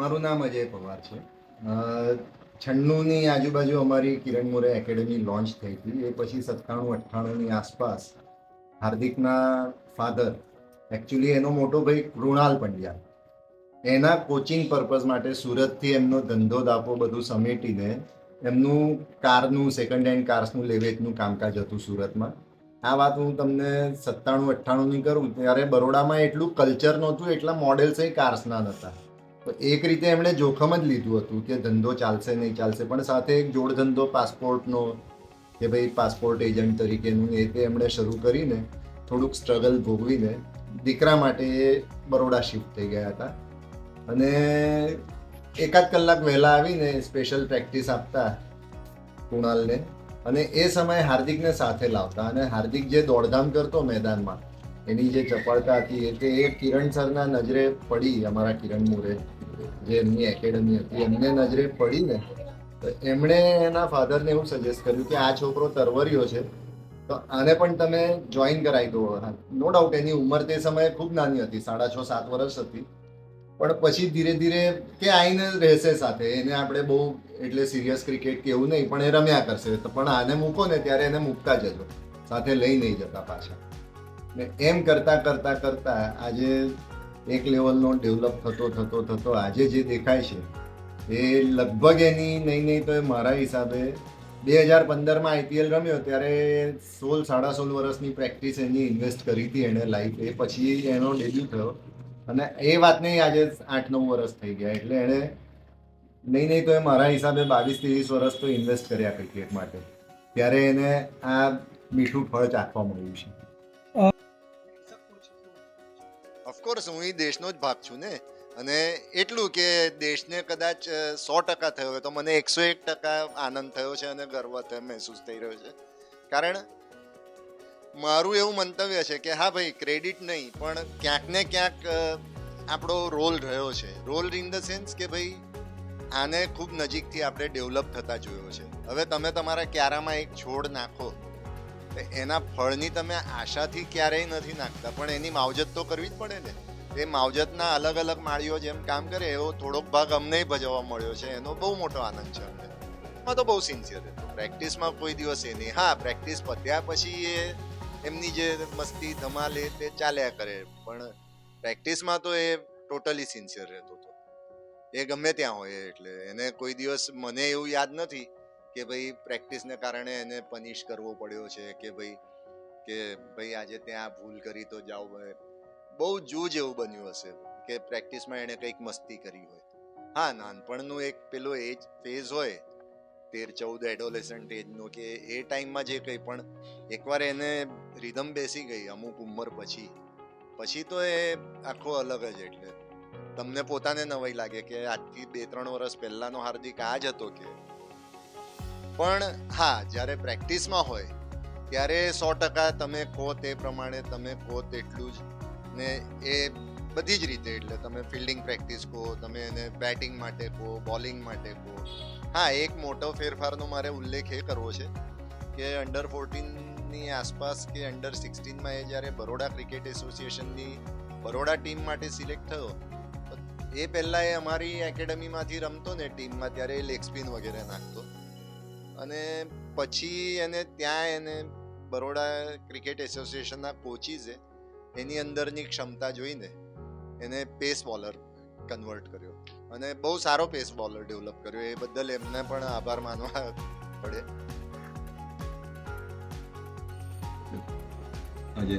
મારું નામ અજય પવાર છે. છન્નુની આજુબાજુ અમારી કિરણ મોરે એકેડમી લોન્ચ થઈ હતી. એ પછી સત્તાણું અઠ્ઠાણુંની આસપાસ હાર્દિકના ફાધર એકચ્યુઅલી એનો મોટો ભાઈ કૃણાલ પંડ્યા. એના કોચિંગ પર્પઝ માટે સુરતથી એમનો ધંધો દાપો બધું સમેટીને એમનું કારનું સેકન્ડ હેન્ડ કાર્સનું લેવેચનું કામકાજ હતું સુરતમાં. આ વાત હું તમને સત્તાણું અઠ્ઠાણુંની કરું, ત્યારે બરોડામાં એટલું કલ્ચર નહોતું, એટલા મોડેલ્સ એ કાર્સના નહોતા. એક રીતે એમણે જોખમ જ લીધું હતું કે ધંધો ચાલશે, નહીં ચાલશે, પણ સાથે એક જોડ ધંધો પાસપોર્ટનો કે ભાઈ પાસપોર્ટ એજન્ટ તરીકેનું એ તે એમણે શરૂ કરીને થોડુંક સ્ટ્રગલ ભોગવીને દીકરા માટે એ બરોડા શિફ્ટ થઈ ગયા હતા. અને એકાદ કલાક વહેલા આવીને સ્પેશિયલ પ્રેક્ટિસ આપતા કુણાલને અને એ સમયે હાર્દિકને સાથે લાવતા અને હાર્દિક જે દોડધામ કરતો મેદાનમાં એની જે ચપળતા હતી એ કે એ કિરણ સરના નજરે પડી અમારા કિરણ મોરે, જે એમની એકેડમી હતી. એમને નજરે પડીને તો એમણે એના ફાધરને એવું સજેસ્ટ કર્યું કે આ છોકરો તરવરિયો છે, તો આને પણ તમે જોઈન કરાવી દો. નો ડાઉટ એની ઉંમર તે સમયે ખૂબ નાની હતી, સાડા છ, સાત વર્ષ હતી. પણ પછી ધીરે ધીરે કે આઈને રહેશે સાથે, એને આપણે બહુ એટલે સિરિયસ ક્રિકેટ કે એવું નહીં, પણ એ રમ્યા કરશે. પણ આને મૂકો ને ત્યારે એને મૂકતા જજો, સાથે લઈ નહીં જતા પાછા. ને એમ કરતા કરતા કરતા આજે એક લેવલનો ડેવલપ થતો થતો થતો આજે જે દેખાય છે, એ લગભગ એની નહીં નહીં તો એ મારા હિસાબે બે હજાર પંદરમાં આઈપીએલ રમ્યો ત્યારે સોળ, સાડા સોળ વર્ષની પ્રેક્ટિસ એની ઇન્વેસ્ટ કરી હતી એણે લાઈફ એ પછી એનો ડેબ્યુ થયો. અને એ વાતને આજે આઠ, નવ વર્ષ થઈ ગયા એટલે એણે નહીં નહીં તો એ મારા હિસાબે બાવીસ, ત્રેવીસ વર્ષ તો ઇન્વેસ્ટ કર્યા ક્રિકેટ માટે. ત્યારે એને આ મીઠું ફળ ચાખવા મળ્યું છે. ઓફકોર્સ હું એ દેશનો જ ભાગ છું ને? અને એટલું કે દેશને કદાચ સો ટકા થયો હોય તો મને એકસો એક ટકા આનંદ થયો છે અને ગર્વ થયો, મહેસૂસ થઈ રહ્યો છે. કારણ મારું એવું મંતવ્ય છે કે હા ભાઈ ક્રેડિટ નહીં, પણ ક્યાંક ને ક્યાંક આપણો રોલ રહ્યો છે. રોલ ઇન ધ સેન્સ કે ભાઈ, આને ખૂબ નજીકથી આપણે ડેવલપ થતા જોયો છે. હવે તમે તમારા ક્યારામાં એક છોડ નાખો એના ફળની તમે આશાથી ક્યારેય નથી નાખતા, પણ એની માવજત તો કરવી જ પડે ને? એ માવજતના અલગ અલગ માળીઓ જેમ કામ કરે, એવો થોડોક ભાગ અમને ભજવવા મળ્યો છે. એનો બહુ મોટો આનંદ છે અમને. એમાં તો બહુ સિન્સિયર હતો. પ્રેક્ટિસમાં કોઈ દિવસ એ નહીં. હા પ્રેક્ટિસ પત્યા પછી એ એમની જે મસ્તી, ધમાલ એ તે ચાલ્યા કરે. પણ પ્રેક્ટિસમાં તો એ ટોટલી સિન્સિયર રહેતો હતો. એ ગમે ત્યાં હોય એટલે. એને કોઈ દિવસ મને એવું યાદ નથી કે ભાઈ પ્રેક્ટિસને કારણે એને પનિશ કરવો પડ્યો છે કે ભાઈ કે ભાઈ આજે ત્યાં ભૂલ કરી તો જાઓ ભાઈ. બહુ જૂજ એવું બન્યું હશે કે પ્રેક્ટિસમાં એણે કંઈક મસ્તી કરી હોય. હા, નાનપણનું એક પેલો એજ ફેઝ હોય, તેર ચૌદ એડોલેસન્ટ એજનો કે એ ટાઈમમાં જે કંઈ પણ, એકવાર એને રિધમ બેસી ગઈ અમુક ઉંમર પછી. પછી તો એ આખો અલગ જ એટલે. તમને પોતાને નવાઈ લાગે કે આજથી બે ત્રણ વર્ષ પહેલાનો હાર્દિક આ જ હતો કે. પણ હા, જ્યારે પ્રેક્ટિસમાં હોય, ત્યારે સો ટકા તમે કહો તે પ્રમાણે તમે કહો તેટલું જ ને એ બધી જ રીતે, એટલે તમે ફિલ્ડિંગ પ્રેક્ટિસ કહો, તમે એને બેટિંગ માટે કહો બોલિંગ માટે કહો. હા, એક મોટો ફેરફારનો મારે ઉલ્લેખ એ કરવો છે કે અંડર ફોર્ટીનની આસપાસ કે અંડર સિક્સટીનમાં એ જ્યારે બરોડા ક્રિકેટ એસોસિએશનની બરોડા ટીમ માટે સિલેક્ટ થયો, એ પહેલાં એ અમારી એકેડમીમાંથી રમતો ને ટીમમાં ત્યારે એ લેગ વગેરે નાખતો. અને પછી એને ત્યાં એને બરોડા ક્રિકેટ એસોસિએશનના કોચીઝે એની અંદરની ક્ષમતા જોઈને એને પેસ બોલર કન્વર્ટ કર્યો. અને બહુ સારો પેસ બોલર ડેવલપ કર્યો. એ બદલ એમને પણ આભાર માનવા પડે. અજય